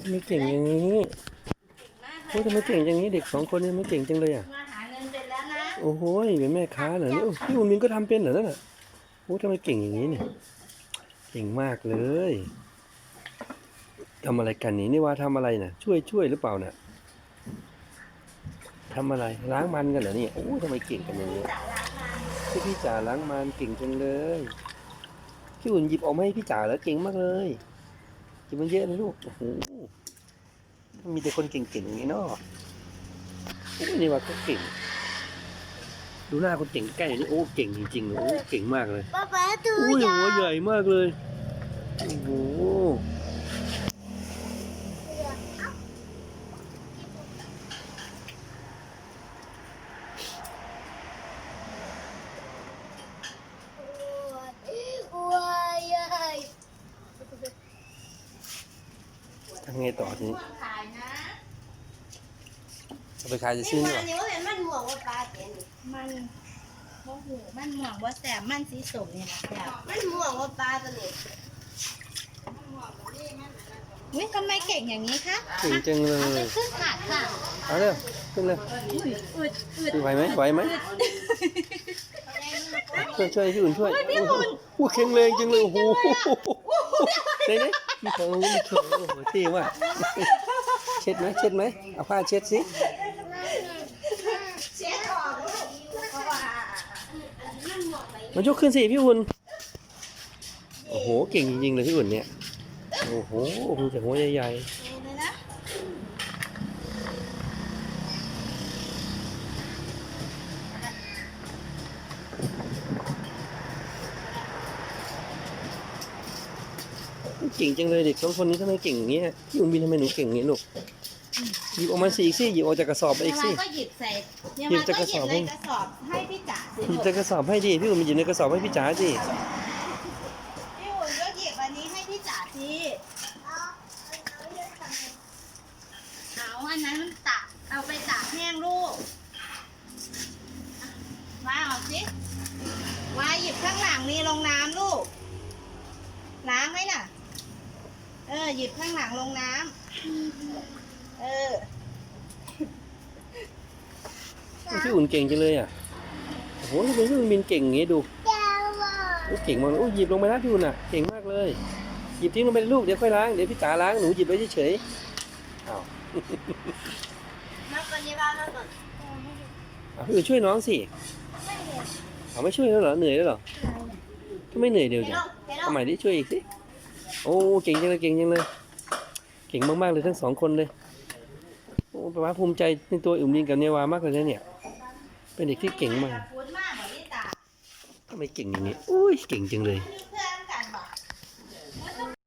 ทำไม่เก่งอย่างนี้โอ้ยทำไมเก่งอย่างนี้เด็กสองคนนี้ไม่เก่งจังเลยอะ มาหาเงินเป็นแล้วนะโอ้โหเป็นแม่ค้าเหรอเนี่ยโอ้พี่อุนมินก็ทำเป็นเหรอนั่นน่ะโอ้ทำไมเก่งอย่างนี้เนี่ย เก่งมากเลยทำอะไรกันนี่นี่ว่าทำอะไรน่ะ ช่วยช่วยหรือเปล่าน่ะทำอะไรล้างมันกันเหรอเนี่ยโอ้ทำไมเก่งกันอย่างนี้พี่พี่จ๋าล้างมันเก่งจังเลย พี่อุ่นหยิบออกมาให้พี่จ๋าแล้วเก่งมากเลยหยิบมันเยอะเลยลูกโอ้โหมีแต่คนเก่งๆอย่างนี้เนาะโอ้ยนี่ว่าก็เก่ง ดูหน้าคนเก่งใกล้นี่โอ้เก่งจริงๆเลยโอ้เก่งมากเลยป้าป้าดูอุ้ยหัวใหญ่มากเลยโอ้โห ว้ายใหญ่ ทำ ไงต่อทีนี้ขายนะเอาไปขายจะซื้อนี่หรอเนี่ยว่าเป็นมันหมวงว่าปลาเจ๋งมันโอ้โหมันหมวงว่าแสบมันสีสมเนี่ยนะแสบมันหมวงว่าปลาตัวนี้อุ้ยทำไมเก่งอย่างนี้คะเก่งจังเลยขึ้นขาดค่ะเอาเร็วขึ้นเลยอึดอึดไหวไหมไหวไหมช่วยช่วยพี่อุ่นช่วยอ้โหโอ้โหแข็งแรงจังเลยโอ้โหไหนไหน มีของมีของโอ้โหเท่มากเช็ดไหมเช็ดไหมเอาผ้าเช็ดสิเสียออกเพราะว่ามันยกขึ้นสิพี่อุ่นโอ้โหเก่งจริงๆเลยพี่อุ่นเนี่ยโอ้โหคงจะหัวใหญ่ๆ เก่งจังเลยเด็กสองคนนี้ทำไมเก่งอย่างเงี้ยพี่อุ่นบินทำไมหนูเก่งอย่างนี้ลูกหยิบออกมาสิอีกสิหยิบออกจากกระสอบไปอีกสิเนี่ยมันก็หยิบใส่เนี่ยหยิมับนจากก็กระหสยิอบบในกระสอบให้พี่จ๋าสิหยิบจากกระสอบให้ดิพี่อุ่นมันอยู่ในกระสอบให้พี่จ๋าสิพี่อุ่นก็หยิบอันนี้ให้พี่จ๋าสิเอาอันนั้นมันตักเอาไปตากแห้งลูกวายออกสิวายหยิบข้างหลังนี่ลงน้ำลูกล้างไหมน่ะ เออ หยิบข้างหลังลงน้ำเออ พี่อุ่นเก่งจังเลยอะ โอ้โหทำไมพี่อุ่นบินเก่งอย่างงี้ดูโอ้เก่งมากเลยโอ้หยิบลงไปนะพี่อุ่นอะ เก่งมากเลย หยิบทิ้งลงไปในลูก เดี๋ยวค่อยล้าง เดี๋ยวพี่จ๋าล้าง หนูหยิบไว้เฉยๆอ้าวมาก่อนนี้บ้านมาก่อนเอาพี่อุ่นช่วยน้องสิเอาไม่ช่วยแล้วเหรอ เหนื่อยแล้วเหรอก็ไม่เหนื่อยเดียวเฮจ้ะโลเฮโลทำไมได้ช่วยอีกสิ โอ้เก่งจังเลยเก่งจังเลย เก่งมากๆเลยทั้งสองคนเลยโอ้ป้าภูมิใจในตัวอุ่มบินกับเนวามากเลยนะเนี่ย เป็นเด็กที่เก่งมากพูดมากเหมือนพี่ตาทำไมเก่งอย่างนี้อุ้ยเก่งจังเลยเ